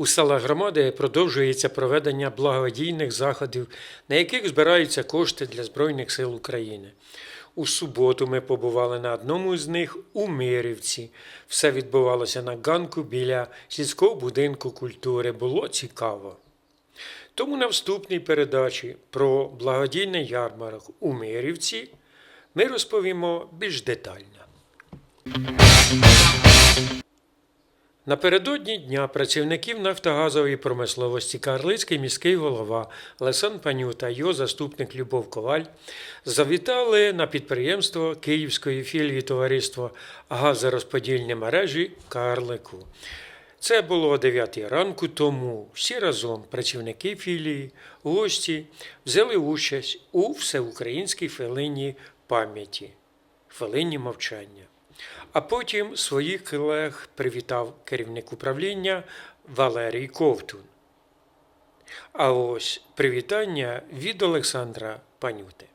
У селах громади продовжується проведення благодійних заходів, на яких збираються кошти для Збройних сил України. У суботу ми побували на одному з них у Мирівці. Все відбувалося на ганку біля сільського будинку культури. Було цікаво. Тому на вступній передачі про благодійний ярмарок у Мирівці ми розповімо більш детально. Напередодні дня працівників нафтогазової промисловості Карлицький міський голова Лесан Паню та його заступник Любов Коваль завітали на підприємство Київської філії товариства газорозподільні мережі Карлику. Це було о 9 ранку, тому всі разом працівники філії, гості взяли участь у всеукраїнській хвилині пам'яті, хвилині мовчання. А потім своїх колег привітав керівник управління Валерій Ковтун. А ось привітання від Олександра Панюти.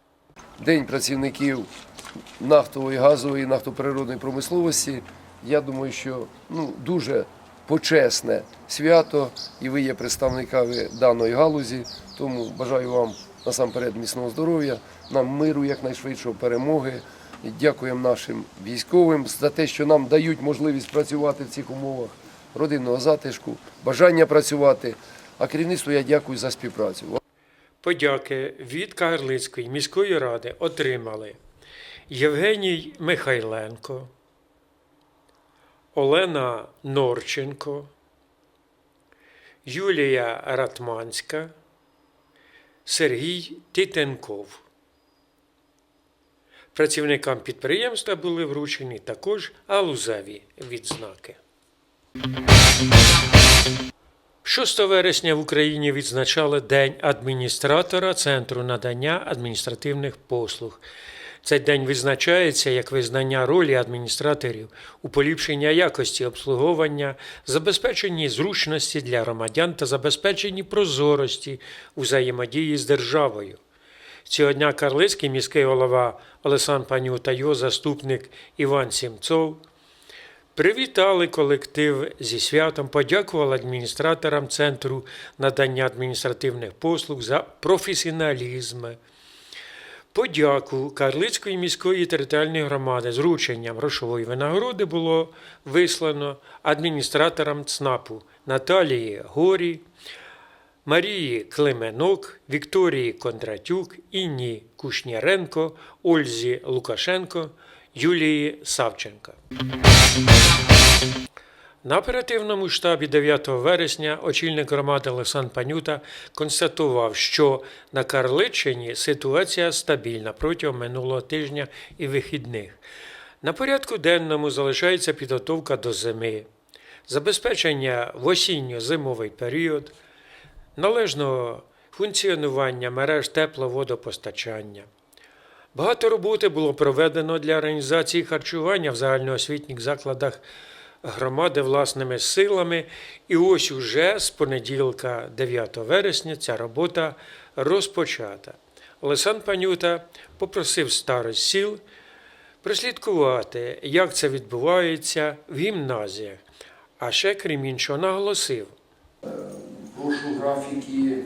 День працівників нафтової, газової, нафтоприродної промисловості. Я думаю, що ну, дуже почесне свято, і ви є представниками даної галузі. Тому бажаю вам насамперед міцного здоров'я, нам миру якнайшвидшого перемоги. Дякуємо нашим військовим за те, що нам дають можливість працювати в цих умовах родинного затишку, бажання працювати. А керівництву я дякую за співпрацю. Подяки від Кагарлицької міської ради отримали Євгеній Михайленко, Олена Норченко, Юлія Ратманська, Сергій Титенков. Працівникам підприємства були вручені також галузеві відзнаки. 6 вересня в Україні відзначали День адміністратора Центру надання адміністративних послуг. Цей день відзначається як визнання ролі адміністраторів у поліпшенні якості обслуговування, забезпеченні зручності для громадян та забезпеченні прозорості взаємодії з державою. Цього дня Карлицький міський голова Олесан Паню та його заступник Іван Сімцов Привітали колектив зі святом, подякували адміністраторам Центру надання адміністративних послуг за професіоналізм. Подяку Карлицької міської територіальної громади з врученням грошової винагороди було вислано адміністраторам ЦНАПу Наталії Горі, Марії Клименок, Вікторії Кондратюк, Інні Кушніренко, Ользі Лукашенко, Юлії Савченка. На оперативному штабі 9 вересня очільник громади Олександр Панюта констатував, що на Карличині ситуація стабільна протягом минулого тижня і вихідних. На порядку денному залишається підготовка до зими, забезпечення в осінньо-зимовий період, належного функціонування мереж тепловодопостачання. Багато роботи було проведено для організації харчування в загальноосвітніх закладах громади власними силами. І ось уже з понеділка, 9 вересня, ця робота розпочата. Олесан Панюта попросив старость сіл прослідкувати, як це відбувається в гімназіях. А ще, крім іншого, наголосив, Прошу графіки, е,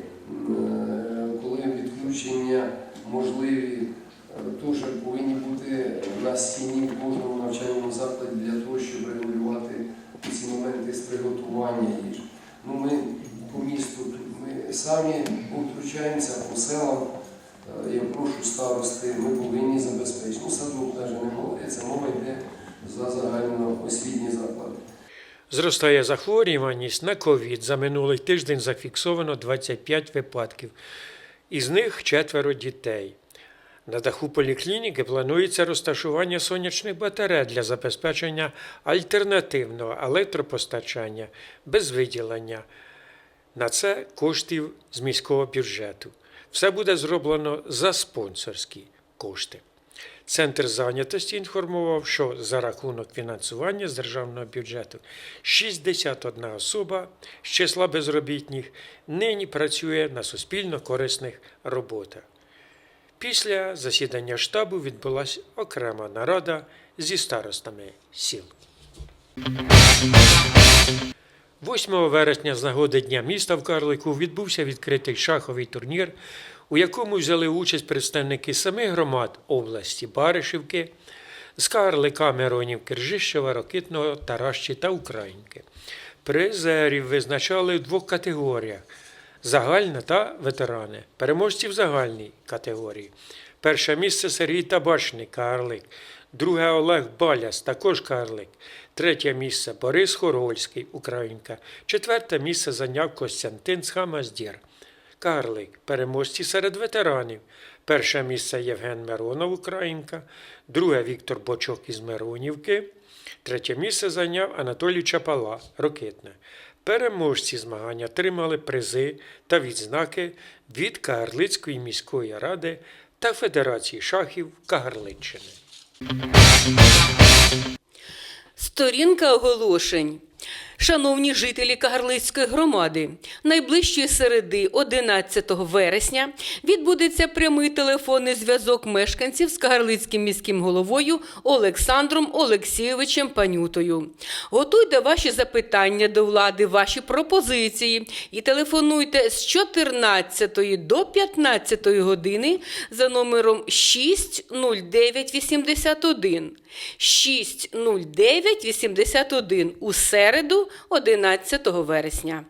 коли відключення можливі, е, теж повинні бути на стіні в кожному навчальному закладі для того, щоб регулювати ці моменти з приготування їжі. Ну, ми по місту ми самі втручаємося по селам. Е, Я прошу старости, ми повинні забезпечити. Ну, садок навіть не говориться, мова йде за загальноосвітні заклади. Зростає захворюваність на ковід. За минулий тиждень зафіксовано 25 випадків, із них четверо дітей. На даху поліклініки планується розташування сонячних батарей для забезпечення альтернативного електропостачання без виділення. На це коштів з міського бюджету. Все буде зроблено за спонсорські кошти. Центр зайнятості інформував, що за рахунок фінансування з державного бюджету 61 особа з числа безробітних нині працює на суспільно корисних роботах. Після засідання штабу відбулася окрема нарада зі старостами сіл. 8 вересня з нагоди Дня міста в Карлику відбувся відкритий шаховий турнір, у якому взяли участь представники самих громад області Баришівки, з Карлика, Миронівки, Ржищева, Рокитного, Таращі та Українки. Призерів визначали в двох категоріях загальна та ветерани. Переможці в загальній категорії. Перше місце Сергій Табачник, Карлик. Друге Олег Баляс, також Карлик. Третє місце Борис Хорольський, Українка. Четверте місце зайняв Костянтин Схамаздір. Карлик. Переможці серед ветеранів. Перше місце Євген Миронов, Українка. Друге Віктор Бочок із Миронівки. Третє місце зайняв Анатолій Чапала, Рокитне. Переможці змагання отримали призи та відзнаки від Кагарлицької міської ради та Федерації шахів Кагарличчини. Сторінка оголошень. Шановні жителі Кагарлицької громади, найближчої середи 11 вересня відбудеться прямий телефонний зв'язок мешканців з Кагарлицьким міським головою Олександром Олексійовичем Панютою. Готуйте ваші запитання до влади, ваші пропозиції і телефонуйте з 14 до 15 години за номером 60981. 60981 у середу 11 вересня.